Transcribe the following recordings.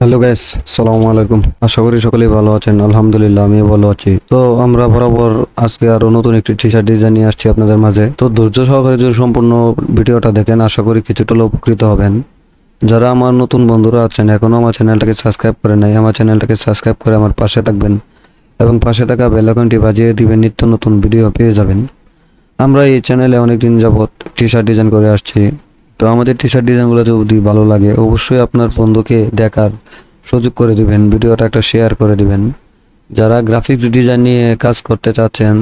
Hello guys সালামু আলাইকুম। আশা করি সকলেই ভালো আছেন। আলহামদুলিল্লাহ আমি ভালো আছি। তো আমরা বরাবর আজকে আরও নতুন একটি টি শার্ট ডিজাইন নিয়ে আসছি আপনাদের মাঝে। তো ধৈর্য সহকারে যদি সম্পূর্ণ ভিডিওটা দেখেন, আশা করি কিছুটা উপকৃত হবেন। যারা আমার নতুন বন্ধুরা আছেন, এখনও আমার চ্যানেলটাকে সাবস্ক্রাইব করে নাই, আমার চ্যানেলটাকে সাবস্ক্রাইব করে আমার পাশে থাকবেন এবং পাশে থাকা বেল আইকনটি বাজিয়ে দিবেন, নিত্য নতুন ভিডিও পেয়ে যাবেন। আমরা এই চ্যানেলে অনেকদিন যাবৎ টি শার্ট ডিজাইন করে আসছি। তো আমাদের টি শার্ট ডিজাইনগুলো যদি ভালো লাগে, অবশ্যই আপনার বন্ধুকে দেখার সুযোগ করে দিবেন, ভিডিওটা একটা শেয়ার করে দিবেন। যারা গ্রাফিক্স ডিজাইন নিয়ে কাজ করতে চাচ্ছেন,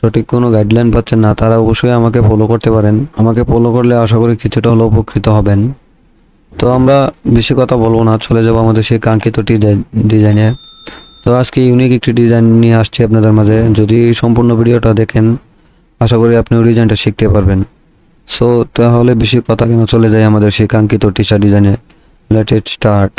সঠিক কোনো গাইডলাইন পাচ্ছেন না, তারা অবশ্যই আমাকে ফলো করতে পারেন। আমাকে ফলো করলে আশা করি কিছুটা হলেও উপকৃত হবেন। তো আমরা বেশি কথা বলব না, চলে যাব আমাদের সেই কাঙ্ক্ষিত ডিজাইনে তো আজকে ইউনিক একটি ডিজাইন নিয়ে আসছি আপনাদের মাঝে। যদি সম্পূর্ণ ভিডিওটা দেখেন, আশা করি আপনি ওই ডিজাইনটা শিখতে পারবেন। সো তাহলে বেশি কথা কেন চলে যায় আমাদের সেই কাঙ্ক্ষিত টি শার্ট ডিজাইনে লেটেস্ট স্টার্ট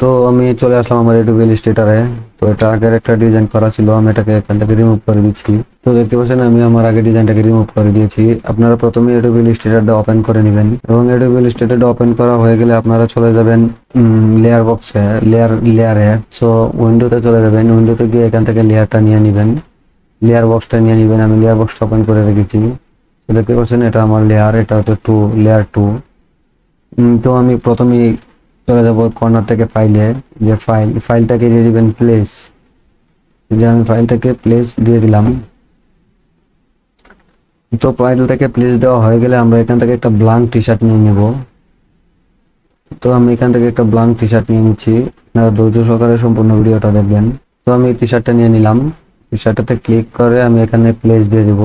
তো আমি চলে আসলাম আমার ইউটিউব ইলিস্ট্রেটারে তো এটা আগের একটা ডিজাইন করা ছিল, আমি এটাকে এখান থেকে রিমুভ করে দিচ্ছি। তো দেখতে পাচ্ছেন, আমি আমার আগে ডিজাইনটাকে রিমুভ করে দিয়েছি। আপনারা প্রথমে ইউটিউব ইলিস্ট্রেটারটা ওপেন করে নেবেন। এবং ইউটিউব ইলিস্ট্রেটারটা ওপেন করা হয়ে গেলে আপনারা চলে যাবেন লেয়ার বক্সে লেয়ার লেয়ারে সো উইন্ডোতে চলে যাবেন। উইন্ডোতে গিয়ে এখান থেকে লেয়ারটা নিয়ে নেবেন। লেয়ার বক্সটা নিয়ে নেবেন, আমি লেয়ার বক্সটা ওপেন করে রেখেছি। তো দেখতে পাচ্ছেন এটা আমার লেয়ার এটা হচ্ছে টু লেয়ার টু তো আমি প্রথমেই চলে যাব কর্নার থেকে ফাইলে যে ফাইল ফাইলটাকে দিয়ে দিবেন প্লেস যে আমি ফাইলটাকে প্লেস দিয়ে দিলাম। তো ফাইল থেকে প্লেস দেওয়া হয়ে গেলে আমরা এখান থেকে একটা ব্লাঙ্ক টি শার্ট নিয়ে নেব। তো আমি এখান থেকে একটা ব্লাঙ্ক টি শার্ট নিয়ে নিচ্ছি। ধৈর্য সহকারে সম্পূর্ণ ভিডিওটা দেখবেন। তো আমি টি শার্টটা নিয়ে নিলাম। টি ক্লিক করে আমি এখানে প্লেস দিয়ে দেব।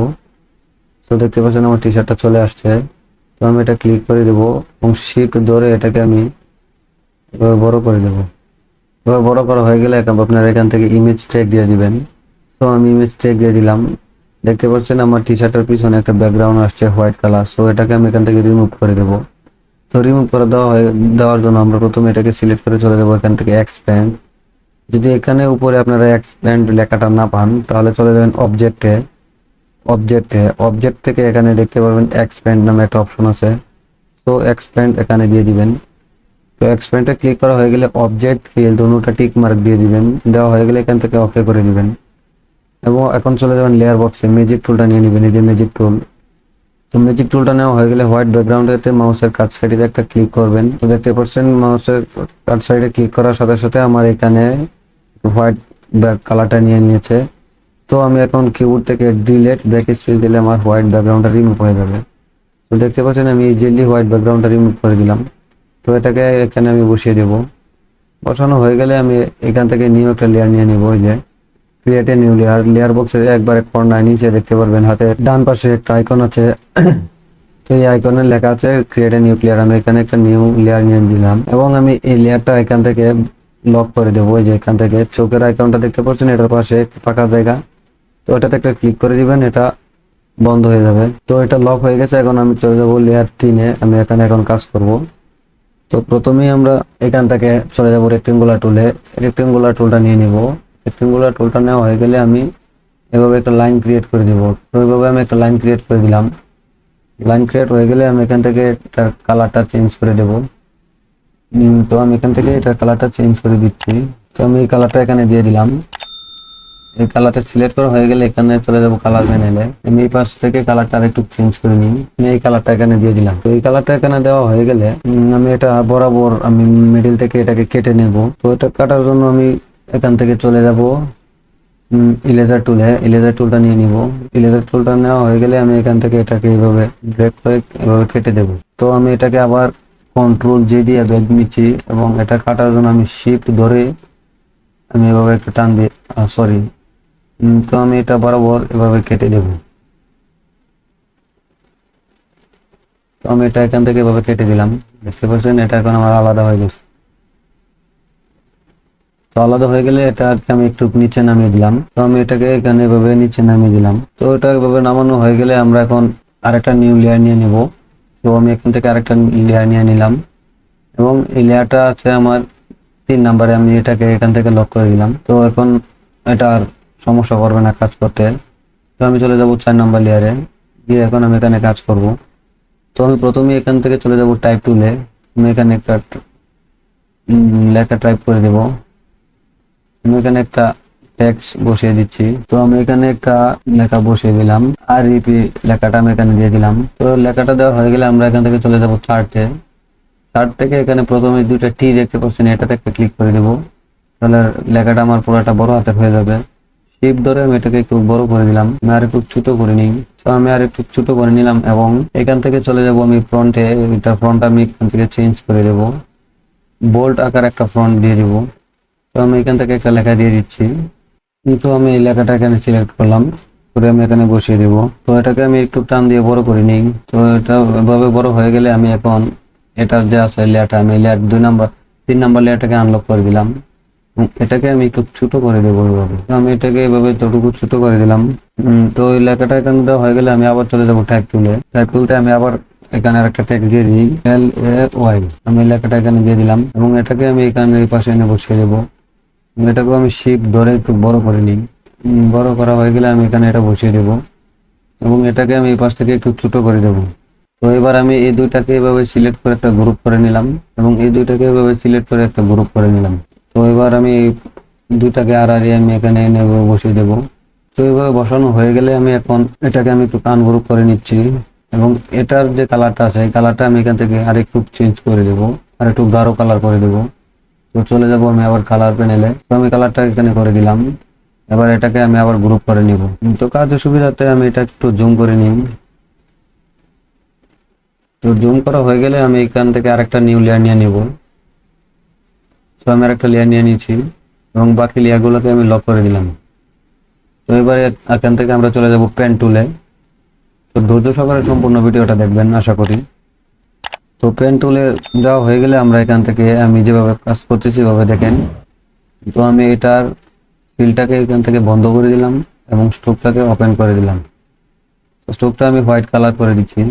তো দেখতে পাচ্ছেন আমার টি শার্টটা চলে আসছে। তো আমি এটা ক্লিক করে দেবো এবং শিফট ধরে এটাকে আমি এভাবে বড় করে দেবো। এবার বড় করা হয়ে গেলে আপনারা এখান থেকে ইমেজ ট্যাগ দিয়ে দিবেন। সো আমি ইমেজ ট্যাগ দিয়ে দিলাম। দেখতে পাচ্ছেন আমার টি শার্টের পিছনে একটা ব্যাকগ্রাউন্ড আসছে হোয়াইট কালার সো এটাকে আমি এখান থেকে রিমুভ করে দেবো। তো রিমুভ করে দেওয়া হয়ে, দেওয়ার জন্য আমরা প্রথমে এটাকে সিলেক্ট করে চলে যাব এখান থেকে এক্সপ্যান্ড যদি এখানে উপরে আপনারা এক্সপ্যান্ড লেখাটা না পান, তাহলে চলে যাবেন অবজেক্টে অবজেক্টে অবজেক্ট থেকে এখানে দেখতে পারবেন এক্সপ্যান্ড নামে একটা অপশন আছে। তো এক্সপ্যান্ড এখানে দিয়ে দিবেন। তো এক্সপ্যান্ডে ক্লিক করা হয়ে গেলে অবজেক্ট ফিল দুটোটা টিক মার্ক দিয়ে দিবেন। দেওয়া হয়ে গেলে এখান থেকে ওকে করে দিবেন। এবং এখন চলে যাবেন লেয়ার বক্সে ম্যাজিক টুলটা নিয়ে নেবেন। এই যে ম্যাজিক টুল তো ম্যাজিক টুলটা নেওয়া হয়ে গেলে হোয়াইট ব্যাকগ্রাউন্ডেতে মাউসের কাট সাইডে একটা ক্লিক করবেন। তো দেখতে পাচ্ছেন মাউসের কাট সাইডে ক্লিক করার সাথে সাথে আমার এখানে হোয়াইট ব্যাক কালারটা নিয়ে নিয়েছে। তো আমি এখন কিবোর্ড থেকে ডিলেট ব্যাক স্পেস দিলে আমার হোয়াইট ব্যাকগ্রাউন্ডটা রিমুভ হয়ে যাবে। তো দেখতে পাচ্ছেন আমি ইজিলি হোয়াইট ব্যাকগ্রাউন্ডটা রিমুভ করে দিলাম। তো এটাকে এখানে আমি বসিয়ে দেব। বসানো হয়ে গেলে আমি এখান থেকে নিউ একটা লেয়ার নিয়ে নিব ওই যে। Create a new layer layer বক্সে একবার এক কর্নার নিচে দেখতে পারবেন, হাতে ডান পাশে একটা আইকন আছে। তো এই আইকনে লেখা আছে ক্রিয়েট এ নিউ লেয়ার আমি এখানে একটা নিউ লেয়ার নিয়ে দিলাম এবং আমি এই লেয়ারটা এখান থেকে লক করে দেবো, ওই যে এখান থেকে চোখের আইকনটা দেখতে পাচ্ছেন, এটার পাশে ফাঁকা জায়গা। তো এটাতে একটা ক্লিক করে দিবেন, এটা বন্ধ হয়ে যাবে। তো এটা লক হয়ে গেছে, এখন আমি চলে যাব লেয়ার তিনে আমি এখানে এখন কাজ করব। তো প্রথমেই আমরা এখান থেকে চলে যাব রেক্টেঙ্গুলার টুলে রেক্টেঙ্গুলার টুলটা নিয়ে নিব। রেক্টেঙ্গুলার টুলটা নেওয়া হয়ে গেলে আমি এভাবে একটা লাইন ক্রিয়েট করে দিব। তো এইভাবে আমি একটা লাইন ক্রিয়েট করে দিলাম। লাইন ক্রিয়েট হয়ে গেলে আমি এখান থেকে এটার কালারটা চেঞ্জ করে দেব। তো আমি এখান থেকে এটার কালারটা চেঞ্জ করে দিচ্ছি। তো আমি এই কালারটা এখানে দিয়ে দিলাম। এই কালারটা সিলেক্ট করা হয়ে গেলে এখানে চলে যাব কালার প্যানেলে আমি এই পাশ থেকে কালারটা আরেকটু চেঞ্জ করে নিই। আমি এই কালারটা এখানে দিয়ে দিলাম। তো এই কালারটা এখানে দেওয়া হয়ে গেলে আমি এটা বরাবর আমি মিডিল থেকে এটাকে কেটে নেব। তো এটা কাটার জন্য আমি এখান থেকে চলে যাব ইলেজার টুলে ইলেজার টুলটা নিয়ে নিব। ইলেজার টুলটা নেওয়া হয়ে গেলে আমি এখান থেকে এটাকে এইভাবে ব্রেক করে এভাবে কেটে দেব। তো আমি এটাকে আবার কন্ট্রোল জে দিয়ে ব্যাগ নিচ্ছি এবং এটা কাটার জন্য আমি শিফট ধরে আমি এভাবে একটু টান দিয়ে সরি তো আমি এটা বরাবর এভাবে কেটে দেব তো আমি এটা এখান থেকে এভাবে কেটে দিলাম। দেখতে পাচ্ছেন, এটা এখন আমার আলাদা হয়ে গেছে। তো আলাদা হয়ে গেলে এটাকে আমি একটু নিচে নামিয়ে দিলাম। তো আমি এটাকে এখানে এভাবে নিচে নামিয়ে দিলাম। তো এটা এভাবে নামানো হয়ে গেলে আমরা এখন আরেকটা নিউ লেয়ার নিয়ে নেব। তো আমি এখান থেকে আরেকটা লেয়ার নিয়ে নিলাম। এবং এই লেয়ারটা আছে আমার তিন নাম্বারে আমি এটাকে এখান থেকে লক করে দিলাম। তো এখন এটা আর সমস্যা করবে না কাজ করতে। তো আমি চলে যাব চার নাম্বার লেয়ারে গিয়ে এখন আমি এখানে কাজ করব। তো আমি প্রথমে এখান থেকে চলে যাব টাইপ টুলে আমি এখানে একটা লেখা টাইপ করে দেব। আমি এখানে একটা টেক্সট বসিয়ে দিচ্ছি। তো আমি এখানে একটা লেখা বসিয়ে দিলাম। আর ইপি লেখাটা আমি এখানে দিয়ে দিলাম। তো লেখাটা দেওয়া হয়ে গেলে আমরা এখান থেকে চলে যাব চার্টে চার্ট থেকে এখানে প্রথমে দুইটা টি দেখতে পাচ্ছেন, এটাতে একটা ক্লিক করে দেব। তাহলে লেখাটা আমার পুরোটা বড় হাতে হয়ে যাবে। শিপ ধরে আমি এটাকে একটু বড় করে দিলাম। আমি আর একটু ছোট করে নিই। তো আমি আর একটু ছোট করে নিলাম এবং এখান থেকে চলে যাব আমি ফ্রন্টে এটা ফ্রন্ট আমি এখান থেকে চেঞ্জ করে দেব। বোল্ড আকার একটা ফ্রন্ট দিয়ে দিব। তো আমি এখান থেকে একটা লেখা দিয়ে দিচ্ছি। তো আমি এই লেখাটা এখানে সিলেক্ট করলাম। করে আমি এখানে বসিয়ে দেব। তো এটাকে আমি একটু টান দিয়ে বড় করে নিই। তো এটা এভাবে বড় হয়ে গেলে আমি এখন এটা যে আছে লেয়ারটা, আমি লেয়ার দুই নাম্বার, তিন নাম্বার লেয়ারটাকে আনলক করে দিলাম। এটাকে আমি একটু ছোট করে দেবো এভাবে। আমি এটাকে এভাবে যতটুকু ছোট করে দিলাম। তো এই লেখাটা এখানে দেওয়া হয়ে গেলে আমি আবার চলে যাব টাইপ টুলে টাইপ টুলতে আমি আবার এখানে আর একটা ট্যাগ দিয়ে দিই এল এ ওয়াই আমি লেখাটা এখানে দিয়ে দিলাম এবং এটাকে আমি এখানে এই পাশে এনে বসিয়ে দেবো। এবং এটাকেও আমি শিপ ধরে একটু বড় করে নিই। বড় করা হয়ে গেলে আমি এখানে এটা বসিয়ে দেবো এবং এটাকে আমি এই পাশ থেকে একটু ছোট করে দেবো। তো এবার আমি এই দুইটাকে এভাবে সিলেক্ট করে একটা গ্রুপ করে নিলাম এবং এই দুইটাকে এভাবে সিলেক্ট করে একটা গ্রুপ করে নিলাম। তো এবার আমি দুইটাকে আর আর আমি এখানে এনে বসিয়ে দেবো। তো এইভাবে বসানো হয়ে গেলে আমি এখন এটাকে আমি একটু কান গ্রুপ করে নিচ্ছি এবং এটার যে কালারটা আছে, এই কালারটা আমি এখান থেকে আর একটু চেঞ্জ করে দেবো আর একটু গাঢ় কালার করে দেবো। চলে যাব, আমি আবার কালার প্যানেলে তো আমি কালারটা এখানে করে দিলাম। এবার এটাকে আমি আবার গ্রুপ করে নিব। তো কাজের সুবিধাতে আমি এটা একটু জুম করে নিই। তো জুম করা হয়ে গেলে আমি এখান থেকে আরেকটা নিউ লেয়ার নিয়ে নিব। তো আমি আরেকটা লেয়ার নিয়ে নিয়েছি এবং বাকি লেয়ারগুলোকে আমি লক করে দিলাম। তো এবারে এখান থেকে আমরা চলে যাব পেন টুলে তো ধৈর্য সহকারে সম্পূর্ণ ভিডিওটা দেখবেন, আশা করি। তো পেন টুলে দেওয়া হয়ে গেলে আমরা এখান থেকে আমি যেভাবে কাজ করতেছি সেভাবে দেখেন। তো আমি এটার ফিলটাকে এখান থেকে বন্ধ করে দিলাম এবং স্টোভটাকে ওপেন করে দিলাম। স্টোভটা আমি হোয়াইট কালার করে দিচ্ছি।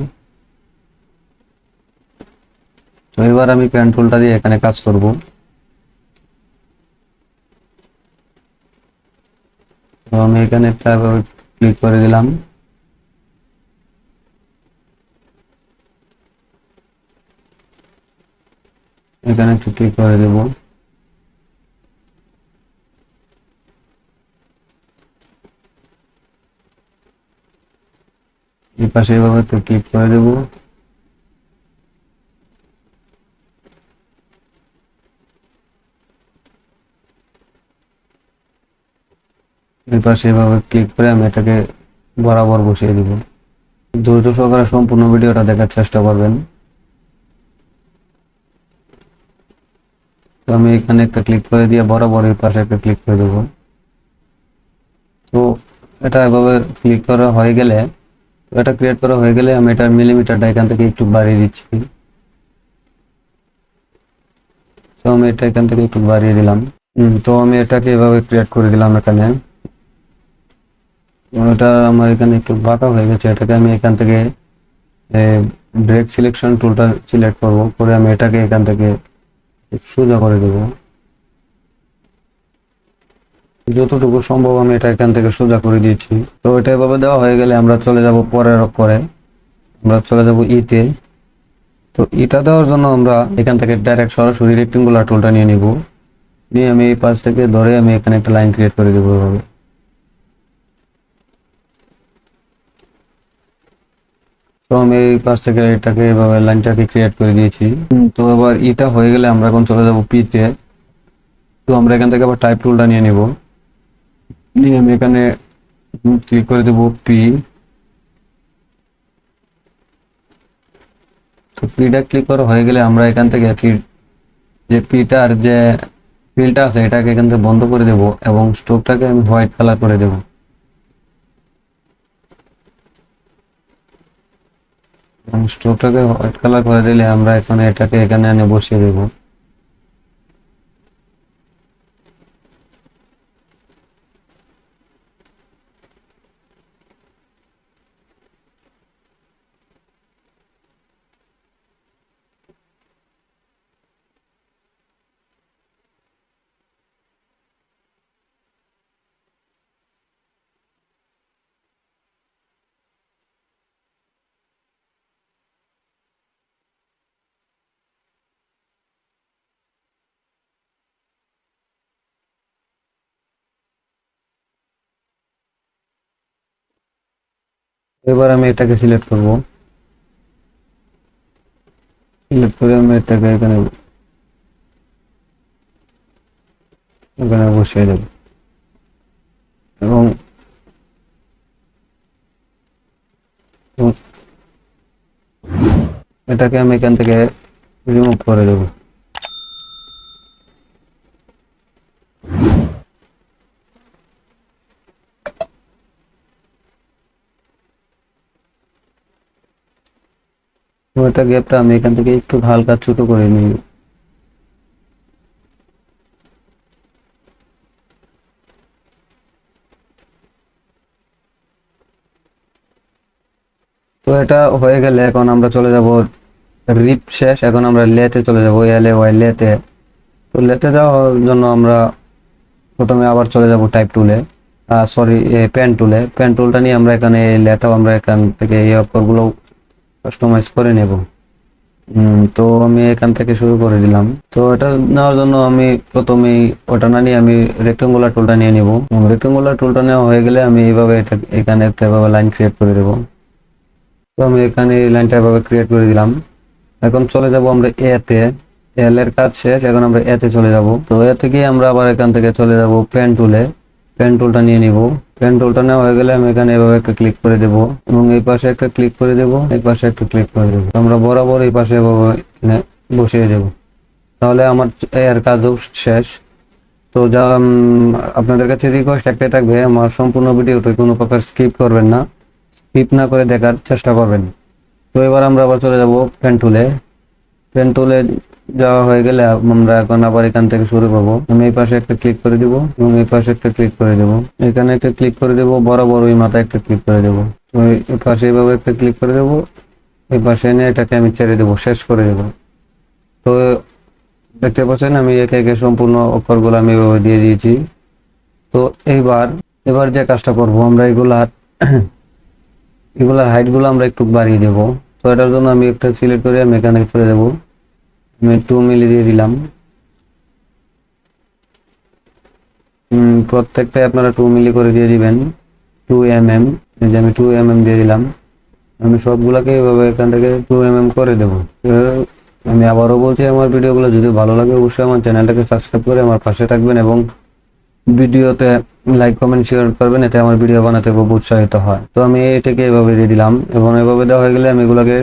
তো এবার আমি পেন টুলটা দিয়ে এখানে কাজ করব। তো আমি এখানে একটা ক্লিক করে দিলাম। এখানে ক্লিক করে দেব। এই পাশে এভাবে একটু ক্লিক করে দেব। এই পাশে এভাবে ক্লিক করে আমি এটাকে বরাবর বসিয়ে দিব। ধৈর্য সহকারে সম্পূর্ণ ভিডিওটা দেখার চেষ্টা করবেন। তো আমি এখানে একটা ক্লিক করে দিয়ে বরাবর পাশে একটা ক্লিক করে দেবো। তো এটা এভাবে ক্লিক করা হয়ে গেলে, তো এটা ক্রিয়েট করা হয়ে গেলে আমি এটার মিলিমিটারটা এখান থেকে একটু বাড়িয়ে দিচ্ছি। তো আমি এটা এখান থেকে একটু বাড়িয়ে দিলাম। তো আমি এটাকে এভাবে ক্রিয়েট করে দিলাম এখানে। এটা আমার এখানে একটু বাঁকা হয়ে গেছে, এটাকে আমি এখান থেকে ব্রেক সিলেকশন টুলটা সিলেক্ট করব। করে আমি এটাকে এখান থেকে সোজা করে দেব। যতটুকু সম্ভব আমি এটা এখান থেকে সোজা করে দিয়েছি। তো এটা এভাবে দেওয়া হয়ে গেলে আমরা চলে যাব পরের পরে আমরা চলে যাব ইতে তো। এটা দেওয়ার জন্য আমরা এখান থেকে ডাইরেক্ট সরাসরি রেক্টেঙ্গুলার টুলটা নিয়ে নিব। নিয়ে আমি এই পাশ থেকে ধরে আমি এখানে একটা লাইন ক্রিয়েট করে দেবো এভাবে। তো আমি এই পাশ থেকে এটাকে এভাবে লাইনটাকে ক্রিয়েট করে দিয়েছি। তো এবার এটা হয়ে গেলে আমরা এখন চলে যাব পিতে তো। আমরা এখান থেকে আবার টাইপ টুলটা নিয়ে নিব। নিয়ে আমি এখানে ক্লিক করে দেব পি তো পিটা ক্লিক করা হয়ে গেলে আমরা এখান থেকে যে পিটার যে ফিলটা আছে, এটাকে এখান থেকে বন্ধ করে দেব এবং স্টোভটাকে আমি হোয়াইট কালার করে দেব। এবং স্টোভটাকে হোয়াইট কালার করে দিলে আমরা এখানে এটাকে এখানে এনে বসিয়ে দেবো। এবার আমি এটাকে সিলেক্ট করব। সিলেক্ট করে আমি এটাকে এখানে এখানে বসিয়ে দেব। এবং এটাকে আমি এখান থেকে রিমুভ করে দেবো। ওটা গ্যাপটা আমি এখান থেকে একটু হালকা ছোট করে নিই। তো এটা হয়ে গেলে এখন আমরা চলে যাব রিপ শেষ, এখন আমরা লেতে চলে যাব এল এ ওয়াই লেতে। তো লেতে যাওয়ার জন্য আমরা প্রথমে আবার চলে যাব টাইপ টুলে সরি পেন টুলে পেন টুলটা নিয়ে আমরা এখানে লেটাও আমরা এখান থেকে এই অক্ষরগুলো কাস্টমাইজ করে নেব। তো আমি এখান থেকে শুরু করে দিলাম। তো এটা নেওয়ার জন্য আমি প্রথমেই ওটা না নিয়ে আমি রেক্টেঙ্গুলার টুলটা নিয়ে নিব। রেক্টেঙ্গুলার টুলটা নেওয়া হয়ে গেলে আমি এইভাবে এটা, এখানে একটা এভাবে লাইন ক্রিয়েট করে দেবো। তো আমি এখানে এই লাইনটা এভাবে ক্রিয়েট করে দিলাম। এখন চলে যাব আমরা এ তে। এল এর কাজ শেষ, এখন আমরা এ তে চলে যাব। তো এ থেকে আমরা আবার এখান থেকে চলে যাব পেন টুলে পেন টুলটা নিয়ে নিব। পেন টুলটা নেওয়া হয়ে গেলে আমি এখানে এভাবে একটা ক্লিক করে দেব এবং এই পাশে একটা ক্লিক করে দেব, এই পাশে একটা ক্লিক করে দেব। আমরা বরাবর এই পাশে এভাবে বসিয়ে দেব। তাহলে আমার এর কাজও শেষ। তো যা আপনাদের কাছে রিকোয়েস্ট একটাই থাকবে, আমার সম্পূর্ণ ভিডিওটা কোনো প্রকার স্কিপ করবেন না। স্কিপ না করে দেখার চেষ্টা করবেন। তো এবার আমরা আবার চলে যাব পেন টুলে টুলে যাওয়া হয়ে গেলে আমরা এখন আবার এখান থেকে শুরু করব। আমি এই পাশে একটা ক্লিক করে দিব এবং এই পাশে একটা ক্লিক করে দেব। এখানে একটা ক্লিক করে দেব বরাবর ওই মাথায় একটা ক্লিক করে দেবো। এই পাশে এইভাবে একটা ক্লিক করে দেব, এই পাশে এনে এটাকে আমি ছেড়ে দেবো, শেষ করে দেবো। তো দেখতে পাচ্ছেন, আমি একে একে সম্পূর্ণ অক্ষরগুলো আমি এভাবে দিয়ে দিয়েছি। তো এইবার, এবার যে কাজটা করব, আমরা এগুলার এগুলার হাইটগুলো আমরা একটু বাড়িয়ে দেবো। তো এটার জন্য আমি একটা সিলেক্ট করে আমি এখানে করে দেবো। টু মিলি দিয়ে দিলাম। প্রত্যেকটাই আপনারা টু মিলি করে দিয়ে দিবেন। টু এম এম যে আমি টু এম এম দিয়ে দিলাম। আমি সবগুলাকে এভাবে এখান থেকে টু এম এম করে দেবো। আমি আবারও বলছি, আমার ভিডিওগুলো যদি ভালো লাগে, অবশ্যই আমার চ্যানেলটাকে সাবস্ক্রাইব করে আমার পাশে থাকবেন এবং ভিডিওতে লাইক কমেন্ট শেয়ার করবেন, এতে আমার ভিডিও বানাতে খুব উৎসাহিত হয়। তো আমি এটাকে এভাবে দিয়ে দিলাম। এবং এভাবে দেওয়া হয়ে গেলে আমি এগুলোকে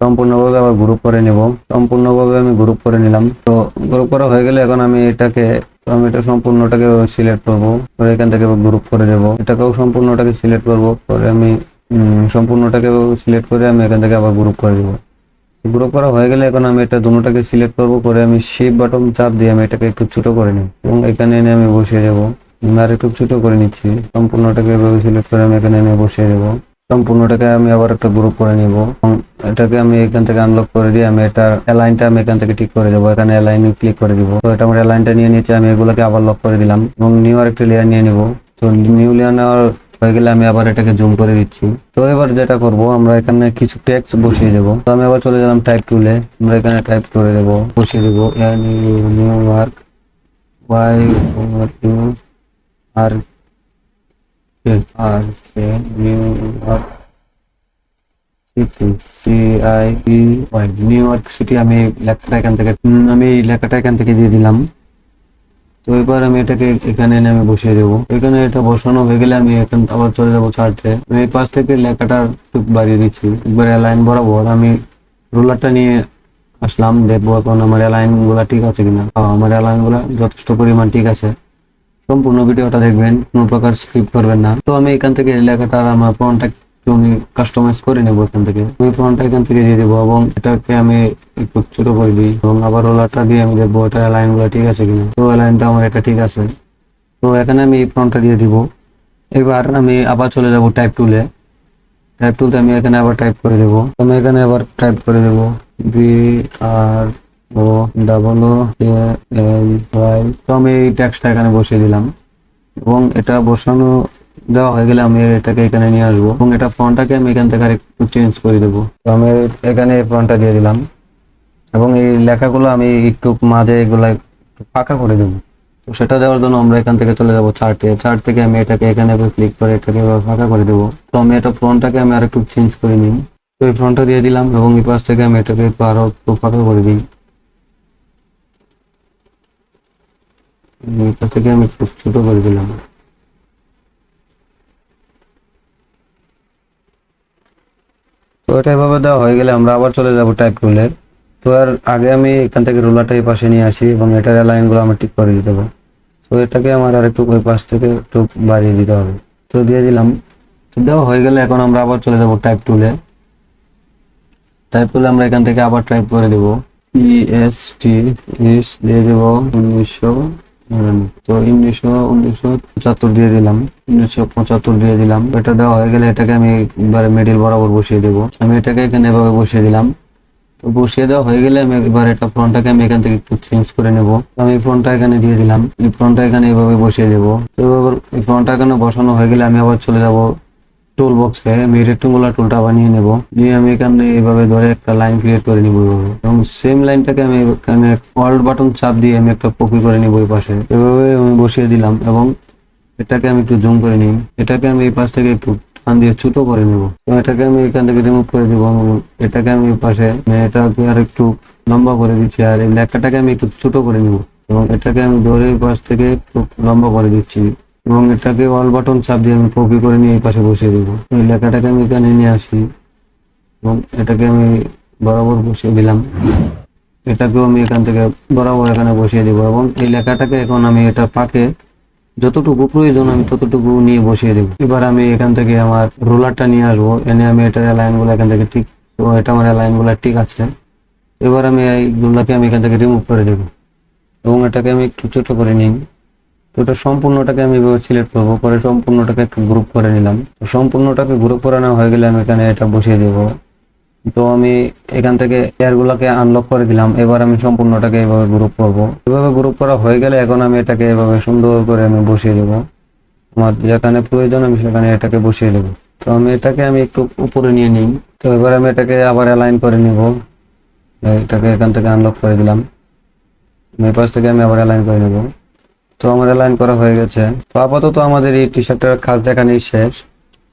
সম্পূর্ণভাবে আবার গ্রুপ করে নেব। সম্পূর্ণভাবে আমি গ্রুপ করে নিলাম। তো গ্রুপ করা হয়ে গেলে এখন আমি এটাকে, আমি এটা সম্পূর্ণটাকে সিলেক্ট করব। করে এখান থেকে গ্রুপ করে দেব এটাকেও সম্পূর্ণটাকে সিলেক্ট করব। পরে আমি সম্পূর্ণটাকে সিলেক্ট করে আমি এখান থেকে আবার গ্রুপ করে দেবো গ্রুপ করা হয়ে গেলে এখন আমি এটা দুটোটাকে সিলেক্ট করব। করে আমি শিপ বাটন চাপ দিয়ে আমি এটাকে একটু ছোট করে নিই এবং এখানে এনে আমি বসিয়ে দেবো। আর একটু ছোট করে নিচ্ছি। সম্পূর্ণটাকে এভাবে সিলেক্ট করে আমি এখানে এনে বসিয়ে দেবো। সম্পূর্ণটাকে আমি আবার একটা গ্রুপ করে নিব। এটাকে আমি এখান থেকে আনলক করে দিয়ে আমি এটা অ্যালাইনটা আমি এখান থেকে ঠিক করে দেবো। এখানে অ্যালাইন ক্লিক করে দিব। তো এটা আমার অ্যালাইনটা নিয়ে নিচ্ছে আমি এগুলোকে আবার লক করে দিলাম। এবং নিউ আর একটা লেয়ার নিয়ে নিব। তো নিউ লেয়ার নেওয়ার হয়ে গেলে আমি আবার এটাকে জুম করে দিচ্ছি। তো এবার যেটা করব, আমরা এখানে কিছু টেক্সট বসিয়ে দেবো। তো আমি আবার চলে গেলাম টাইপ টুলে আমরা এখানে টাইপ করে দেবো, বসিয়ে দেবো new work Y R R New York New York City আমি লেখাটা এখান থেকে আমি লেখাটা এখান থেকে দিয়ে দিলাম। তো এবার আমি এটাকে এখানে এনে আমি বসিয়ে দেবো। এখানে এটা বসানো হয়ে গেলে আমি এখন আবার চলে যাব চার্টে আমি এই পাশ থেকে লেখাটা একটু বাড়িয়ে দিচ্ছি। একবার লাইন বরাবর আমি রুলারটা নিয়ে আসলাম। দেখব এখন আমার লাইনগুলা ঠিক আছে কিনা। আমার লাইনগুলা যথেষ্ট পরিমাণ ঠিক আছে। সম্পূর্ণ ভিডিওটা দেখবেন, কোনো প্রকার স্কিপ করবেন না। তো আমি এখান থেকে এই লেখাটা আমার ফোনটা আমি কাস্টমাইজ করে নেব এখান থেকে। আমি ফোনটা এখান থেকে দিয়ে দেবো এবং এটাকে আমি একটু ছোট করে দিই এবং আবার ওলাটা দিয়ে আমি দেখব এটা লাইনগুলো ঠিক আছে কিনা। তো লাইনটা আমার এটা ঠিক আছে। তো এখানে আমি এই ফোনটা দিয়ে দিব। এবার আমি আবার চলে যাব টাইপ টুলে টাইপ টুলতে আমি এখানে আবার টাইপ করে দেবো। আমি এখানে আবার টাইপ করে দেবো। B R O, double O L Y. তো আমি এই ট্যাক্সটা এখানে বসিয়ে দিলাম। এবং এটা বসানো, দেওয়া হয়ে গেলে আমি এটাকে এখানে নিয়ে আসব। এবং এটা ফ্রন্টটাকে আমি এখান থেকে আরেকটু চেঞ্জ করে দেবো। তো আমি এখানে এই ফ্রন্টটা দিয়ে দিলাম। এবং এই লেখাগুলো আমি একটু মাঝে এগুলা একটু ফাঁকা করে দেবো। তো সেটা দেওয়ার জন্য আমরা এখান থেকে চলে যাব চার্টে। চার্ট থেকে আমি এটাকে এখানে ক্লিক করে এটাকে ফাঁকা করে দেবো। তো আমি এটা ফ্রন্টটাকে আমি আর একটু চেঞ্জ করে নিই। তো এই ফ্রন্টটা দিয়ে দিলাম এবং এই পাশ থেকে আমি এটাকে একটু আরও একটু ফাঁকা করে দিই। পাশ থেকে আমি একটু ছোট করে দিলাম। তো এটা এভাবে দেওয়া হয়ে গেলে আমরা আবার চলে যাব টাইপ টুলে তো আর আগে আমি এখান থেকে রুলারটা এই পাশে নিয়ে আসি এবং এটার লাইনগুলো আমি ঠিক করে দিতে তো এটাকে আমার আর একটু ওই পাশ থেকে একটু বাড়িয়ে দিতে হবে। তো দিয়ে দিলাম। তো দেওয়া হয়ে গেলে এখন আমরা আবার চলে যাব টাইপ টুলে টাইপ টুলে আমরা এখান থেকে আবার টাইপ করে দেব। ই এস টি ইস দিয়ে দেব উনিশশো তো উনিশশো উনিশশো পঁচাত্তর দিয়ে দিলাম। উনিশশো পঁচাত্তর দিয়ে দিলাম। এটা দেওয়া হয়ে গেলে এটাকে আমি এবারে মিডিল বরাবর বসিয়ে দেবো। আমি এটাকে এখানে এভাবে বসিয়ে দিলাম। তো বসিয়ে দেওয়া হয়ে গেলে আমি এবার এটা ফ্রন্টটাকে আমি এখান থেকে একটু চেঞ্জ করে নেব। আমি এই ফ্রন্টটা এখানে দিয়ে দিলাম। এই ফ্রন্টটা এখানে এভাবে বসিয়ে দেবো। তো এবার এই ফ্রন্টটা এখানে বসানো হয়ে গেলে আমি আবার চলে যাব টুল বক্সে আমি রেক্টেঙ্গুলার টুলটা বানিয়ে নেব। নিয়ে আমি এখানে এইভাবে ধরে একটা লাইন ক্রিয়েট করে নিব এইভাবে। এবং সেম লাইনটাকে আমি এখানে অল্ট বাটন চাপ দিয়ে আমি একটা কপি করে নিব এই পাশে। এভাবে আমি বসিয়ে দিলাম এবং এটাকে আমি একটু জুম করে নিই। এটাকে আমি এই পাশ থেকে একটু টান দিয়ে ছোট করে নেব। এটাকে আমি এখান থেকে রিমুভ করে দিব এটাকে আমি পাশে মানে এটাকে আর একটু লম্বা করে দিচ্ছি আর এই লেখাটাকে আমি একটু ছোট করে নিব। এবং এটাকে আমি ধরে পাশ থেকে একটু লম্বা করে দিচ্ছি। এবং এটাকে অল বাটন চাপ দিয়ে আমি কপি করে নিয়ে এই পাশে বসিয়ে দেবো। এই লেখাটাকে আমি এখানে নিয়ে আসি এবং এটাকে আমি বরাবর বসিয়ে দিলাম। এটাকেও আমি এখান থেকে বরাবর এখানে বসিয়ে দিব এবং এই লেখাটাকে এখন আমি এটা পাকে যতটুকু প্রয়োজন আমি ততটুকু নিয়ে বসিয়ে দেবো। এবার আমি এখান থেকে আমার রোলারটা নিয়ে আসব। এনে আমি এটার লাইনগুলো এখান থেকে ঠিক তো এটা আমার লাইনগুলো ঠিক আছে। এবার আমি এইগুলোকে আমি এখান থেকে রিমুভ করে দেবো। এবং এটাকে আমি একটু ছোট করে নিই। এটা সম্পূর্ণটাকে আমি এভাবে সিলেক্ট করব, পরে সম্পূর্ণটাকে একটু গ্রুপ করে নিলাম। তো সম্পূর্ণটাকে গ্রুপ করে নেওয়া হয়ে গেলে আমি এখানে এটা বসিয়ে দেবো। তো আমি এখান থেকে এয়ারগুলোকে আনলক করে দিলাম, এবার আমি সম্পূর্ণটাকে এভাবে গ্রুপ করব। এভাবে গ্রুপ করা হয়ে গেলে এখন আমি এটাকে এভাবে সুন্দর করে আমি বসিয়ে দেবো। আমার যেখানে প্রয়োজন আমি সেখানে এটাকে বসিয়ে দেবো। তো আমি এটাকে আমি একটু উপরে নিয়ে নিই। তো এবার আমি এটাকে আবার অ্যালাইন করে নিব। এটাকে এখান থেকে আনলক করে দিলাম। পাশ থেকে আমি আবার অ্যালাইন করে নেব। তো আমার অ্যালাইন করা হয়ে গেছে। তো আপাতত আমাদের এই টি শার্টের কাজ দেখানেই শেষ।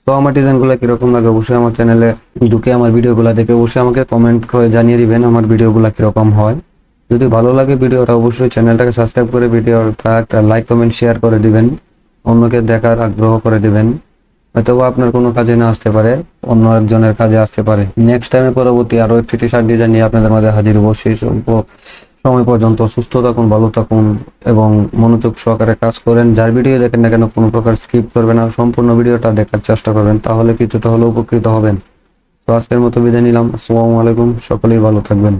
তো আমার ডিজাইনগুলো কীরকম লাগে অবশ্যই আমার চ্যানেলে ঢুকে আমার ভিডিওগুলো দেখে অবশ্যই আমাকে কমেন্ট করে জানিয়ে দিবেন আমার ভিডিওগুলো কীরকম হয়। যদি ভালো লাগে ভিডিওটা অবশ্যই চ্যানেলটাকে সাবস্ক্রাইব করে ভিডিওটা একটা লাইক কমেন্ট শেয়ার করে দিবেন। অন্যকে দেখার আগ্রহ করে দিবেন। হয়তো আপনার কোনো কাজে না আসতে পারে, অন্য একজনের কাজে আসতে পারে। নেক্সট টাইমে পরবর্তী আরও একটি টি শার্ট ডিজাইন নিয়ে আপনাদের মাঝে হাজির হব, সেই সময় পর্যন্ত সুস্থ থাকুন, ভালো থাকুন এবং মনোযোগ সহকারে কাজ করেন। যার ভিডিও দেখেন না কেন, কোনো প্রকার স্কিপ করবেন আর সম্পূর্ণ ভিডিওটা দেখার চেষ্টা করবেন, তাহলে কিছুটা হলেও উপকৃত হবেন। তো আজকের মতো বিদায় নিলাম। আসসালামু আলাইকুম। সকলেই ভালো থাকবেন।